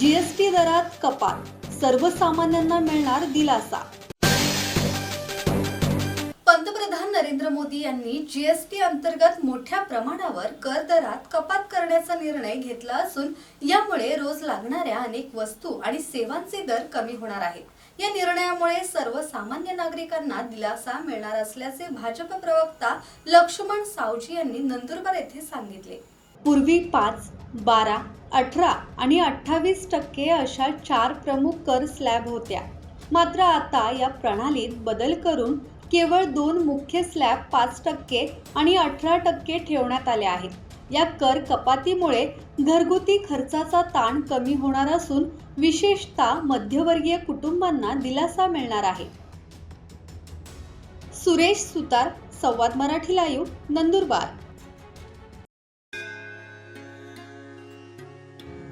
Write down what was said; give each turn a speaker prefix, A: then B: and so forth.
A: GST दरात कपात. सर्वसामान्यांना मिळणार दिलासा. पंतप्रधान नरेंद्र मोदी यांनी जीएसटी अंतर्गत मोठ्या प्रमाणावर कर दरात कपात करण्याचा निर्णय घेतला असून यामुळे रोज लागणाऱ्या अनेक वस्तू आणि सेवांचे दर कमी होणार आहेत. या निर्णयामुळे सर्वसामान्य नागरिकांना दिलासा मिळणार असल्याचे भाजप प्रवक्ता लक्ष्मण सावजी यांनी नंदुरबार येथे सांगितले. पूर्वी पाच बारा अठरा आणि अठ्ठावीस टक्के अशा चार प्रमुख कर स्लॅब होत्या. मात्र आता या प्रणालीत बदल करून केवळ दोन मुख्य स्लॅब पाच टक्के आणि अठरा टक्के ठेवण्यात आले आहेत. या कर कपातीमुळे घरगुती खर्चाचा ताण कमी होणार असून विशेषतः मध्यवर्गीय कुटुंबांना दिलासा मिळणार आहे. सुरेश सुतार संवाद मराठी लाईव्ह नंदुरबार.